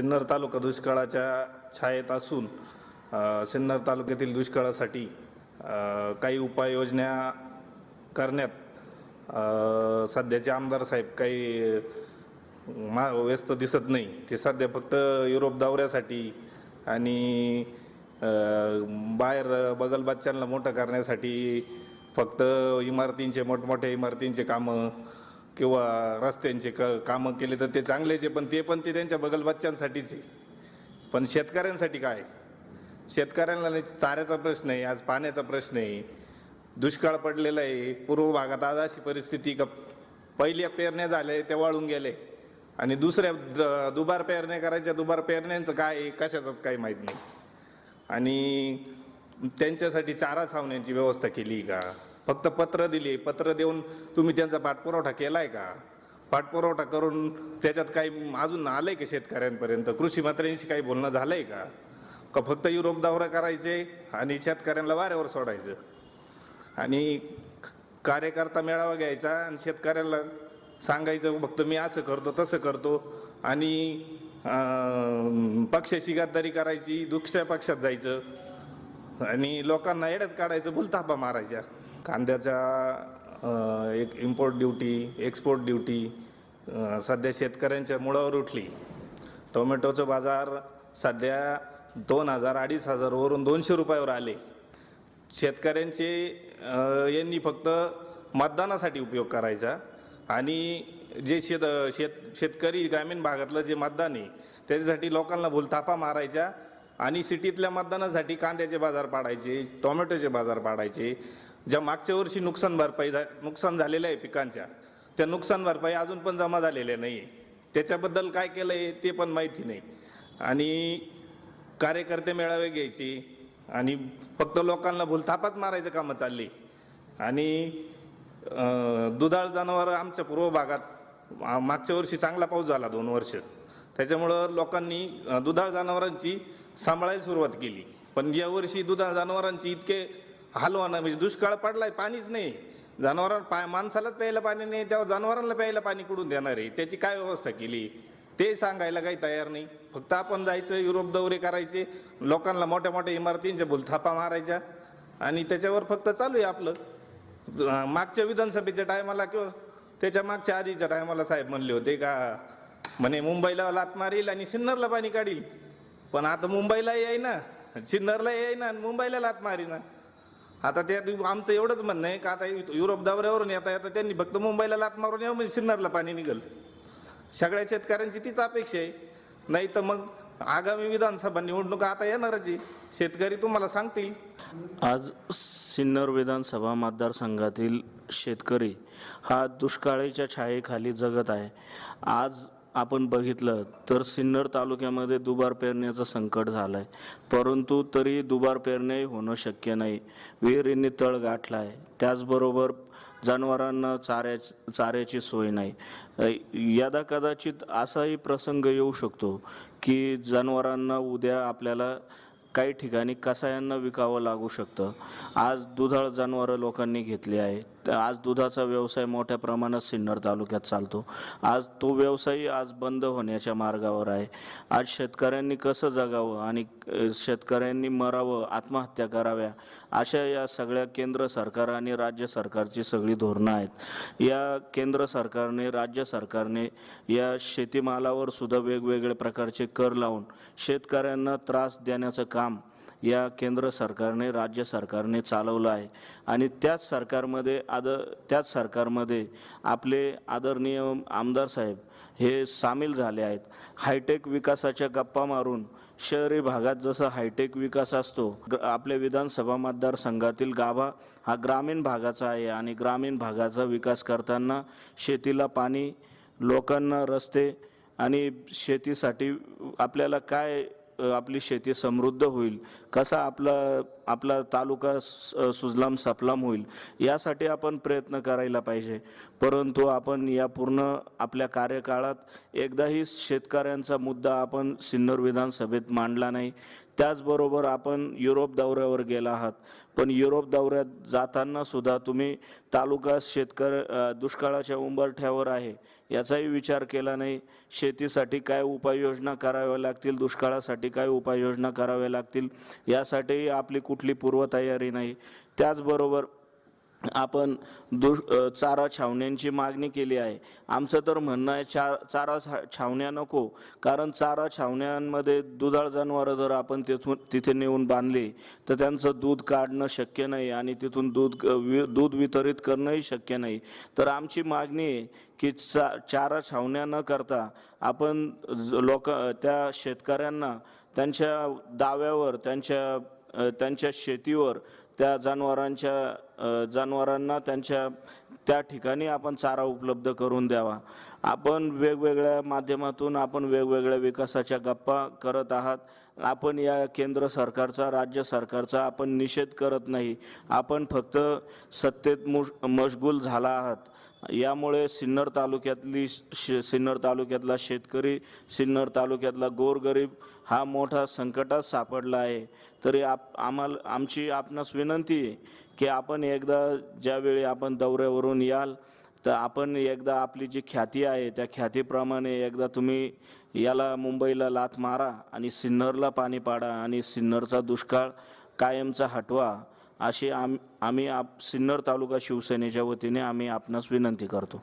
सिन्नर तालुका दुष्काळाच्या छायेत असून सिन्नर तालुक्यातील दुष्काळासाठी काही उपाययोजना करण्यात सध्याचे आमदार साहेब काही मा व्यस्त दिसत नाही. ते सध्या फक्त युरोप दौऱ्यासाठी आणि बाहेर बगल बच्चांना मोठं करण्यासाठी फक्त इमारतींचे मोठमोठ्या इमारतींचे कामं किंवा रस्त्यांचे क कामं केले तर ते चांगलेच आहे पण ते पण ते त्यांच्या बगलबच्च्यांसाठीच आहे. पण शेतकऱ्यांसाठी काय? शेतकऱ्यांना नाही, चाऱ्याचा प्रश्न आहे आज पाण्याचा प्रश्न आहे. दुष्काळ पडलेला आहे पूर्व भागात आज अशी परिस्थिती का पहिल्या पेरण्या झाल्या त्या वाळून गेले आणि दुसऱ्या द- दुबार पेरण्या करायच्या दुबार पेरण्यांचं काय आहे, कशाचंच काही माहीत नाही. आणि त्यांच्यासाठी चारा छावण्यांची व्यवस्था केली का? फक्त पत्र दिली. पत्र देऊन तुम्ही त्यांचा पाठपुरवठा केला आहे का? पाठपुरवठा करून त्याच्यात काही अजून आलं आहे का शेतकऱ्यांपर्यंत? कृषी मंत्र्यांशी काही बोलणं झालं आहे का? का फक्त युरोप दौरा करायचे आणि शेतकऱ्यांना वाऱ्यावर सोडायचं? आणि कार्यकर्ता मेळावा घ्यायचा आणि शेतकऱ्याला सांगायचं फक्त मी असं करतो तसं करतो. आणि पक्षाशी गद्दारी करायची दुसऱ्या पक्षात जायचं. आणि लोकांना एडत काढायचं भुलतापा मारायच्या. कांद्याचा एक इम्पोर्ट ड्युटी एक्सपोर्ट ड्युटी सध्या शेतकऱ्यांच्या मुळावर उठली. टोमॅटोचं बाजार सध्या दोन हजार अडीच हजारवरून दोनशे रुपयावर आले. शेतकऱ्यांचे यांनी फक्त मतदानासाठी उपयोग करायचा आणि जे शेत शेत शेतकरी ग्रामीण भागातलं जे मतदान आहे त्याच्यासाठी लोकांना भूलथापा मारायच्या आणि सिटीतल्या मतदानासाठी कांद्याचे बाजार पाडायचे टोमॅटोचे बाजार पाडायचे. ज्या मागच्या वर्षी नुकसान भरपाई झा नुकसान झालेलं आहे पिकांच्या त्या नुकसान भरपाई अजून पण जमा झालेल्या नाही आहे त्याच्याबद्दल काय केलं आहे ते पण माहिती नाही. आणि कार्यकर्ते मेळावे घ्यायची आणि फक्त लोकांना भूलथापाच मारायचं कामं चालली. आणि दुधाळ जनावर आमच्या पूर्व भागात मागच्या वर्षी चांगला पाऊस झाला दोन वर्ष. त्याच्यामुळं लोकांनी दुधाळ जनावरांची सांभाळायला सुरुवात केली. पण यावर्षी दुधाळ जनावरांची इतके हाल म्हणजे दुष्काळ पडलाय पाणीच नाही. जनावरां पा माणसालाच प्यायला पाणी नाही तेव्हा जनावरांना प्यायला पाणी कुठून देणार आहे? त्याची काय व्यवस्था केली? ते सांगायला काही तयार नाही. फक्त आपण जायचं युरोप दौरे करायचे लोकांना मोठ्या मोठ्या इमारतींच्या बुलथापा मारायच्या आणि त्याच्यावर फक्त चालू आहे आपलं. मागच्या विधानसभेच्या टायमाला किंवा त्याच्या मागच्या आधीच्या टायमाला साहेब म्हणले होते का म्हणे मुंबईला लात मारील आणि सिन्नरला पाणी काढील. पण आता मुंबईला येईना सिन्नरला येईना आणि मुंबईला लात मारीना. आता त्या आमचं एवढंच म्हणणं आहे का आता यु- युरोप दौऱ्यावरून येता आता त्यांनी फक्त मुंबईला लात मारून येऊ म्हणजे सिन्नरला पाणी निघल. सगळ्या शेतकऱ्यांची तीच अपेक्षा आहे. नाही तर मग आगामी विधानसभा निवडणूक आता येणारच आहे. शेतकरी तुम्हाला सांगतील. आज सिन्नर विधानसभा मतदारसंघातील शेतकरी हा दुष्काळीच्या छायेखाली जगत आहे. आज आपण बघितलं तर सिन्नर तालुक्यामध्ये दुबार पेरण्याचं संकट झालं आहे परंतु तरी दुबार पेरणे होणं शक्य नाही. विहिरींनी तळ गाठला आहे त्याचबरोबर जनावरांना चाऱ्या चाऱ्याची सोय नाही. यदा कदाचित असाही प्रसंग येऊ शकतो की जनावरांना उद्या आपल्याला काही ठिकाणी कसायांना विकावं लागू शकतं. आज दुधाळ जनावरं लोकांनी घेतली आहे. तर आज दुधाचा व्यवसाय मोठ्या प्रमाणात सिन्नर तालुक्यात चालतो. आज तो व्यवसाय आज बंद होण्याच्या मार्गावर आहे. आज शेतकऱ्यांनी कसं जगावं आणि शेतकऱ्यांनी मरावं आत्महत्या कराव्या अशा या सगळ्या केंद्र सरकार आणि राज्य सरकारची सगळी धोरणं आहेत. या केंद्र सरकारने राज्य सरकारने या शेतीमालावर सुद्धा वेगवेगळ्या प्रकारचे कर लावून शेतकऱ्यांना त्रास देण्याचं काम काम या केंद्र सरकारने राज्य सरकारने चालवलं आहे. आणि त्याच सरकारमध्ये आद त्याच सरकारमध्ये आपले आदरणीय आमदार साहेब हे सामील झाले आहेत. हायटेक विकासाच्या गप्पा मारून शहरी भागात जसं हायटेक विकास असतो ग- आपल्या विधानसभा मतदारसंघातील गाभा हा ग्रामीण भागाचा आहे आणि ग्रामीण भागाचा विकास करताना शेतीला पाणी लोकांना रस्ते आणि शेतीसाठी आपल्याला काय आपली शेती समृद्ध होईल. कसा आपला आपला तालुका सुजलाम सफलाम होईल यासाठी आपण प्रयत्न करायला पाहिजे. परंतु आपण या पूर्ण आपल्या कार्यकाळात एकदाही शेतकऱ्यांचा मुद्दा आपण सिन्नर विधानसभेत मांडला नाही. त्याचबरोबर आपण युरोप दौऱ्यावर गेला आहात. पण युरोप दौऱ्यात जाताना सुद्धा तुम्ही तालुका शेतकर दुष्काळाच्या उंबरठ्यावर आहे. याचाही विचार केला नाही. शेतीसाठी काय उपाययोजना कराव्या लागतील? दुष्काळासाठी काय उपाययोजना कराव्या लागतील? यासाठीही आपली कुठली पूर्वतयारी नाही. त्याचबरोबर आपण दुष चारा छावण्यांची मागणी केली आहे. आमचं तर म्हणणं आहे चा चारा छा- छावण्या नको. कारण चारा छावण्यांमध्ये दुधाळ जनावरं जर आपण तिथून तिथे नेऊन बांधली तर त्यांचं दूध काढणं शक्य नाही आणि तिथून दूध वि- दूध वितरित करणंही शक्य नाही. तर आमची मागणी आहे की चा चारा छावण्या न करता आपण लोक त्या शेतकऱ्यांना त्यांच्या दाव्यावर त्यांच्या त्यांच्या शेतीवर त्या जनावरांच्या जनावरांना त्यांच्या त्या ठिकाणी आपण चारा उपलब्ध करून द्यावा. आपण वेगवेगळ्या माध्यमातून आपण वेगवेगळ्या विकासाच्या गप्पा करत आहात. आपण या केंद्र सरकारचा राज्य सरकारचा आपण निषेध करत नाही. आपण फक्त सत्तेत मुश मशगूल झाला आहात. यामुळे सिन्नर तालुक्यातली शे सिन्नर तालुक्यातला शेतकरी सिन्नर तालुक्यातला गोरगरीब हा मोठा संकटात सापडला आहे. तरी आप आम्हाला आमची आपणास विनंती आहे की आपण एकदा ज्यावेळी आपण दौऱ्यावरून याल तर आपण एकदा आपली जी ख्याती आहे त्या ख्यातीप्रमाणे एकदा तुम्ही याला मुंबईला लाथ मारा आणि सिन्नरला पाणी पाडा आणि सिन्नरचा दुष्काळ कायमचा हटवा अशी आम आम्ही आप सिन्नर तालुका शिवसेनेच्या वतीने आम्ही आपणास विनंती करतो.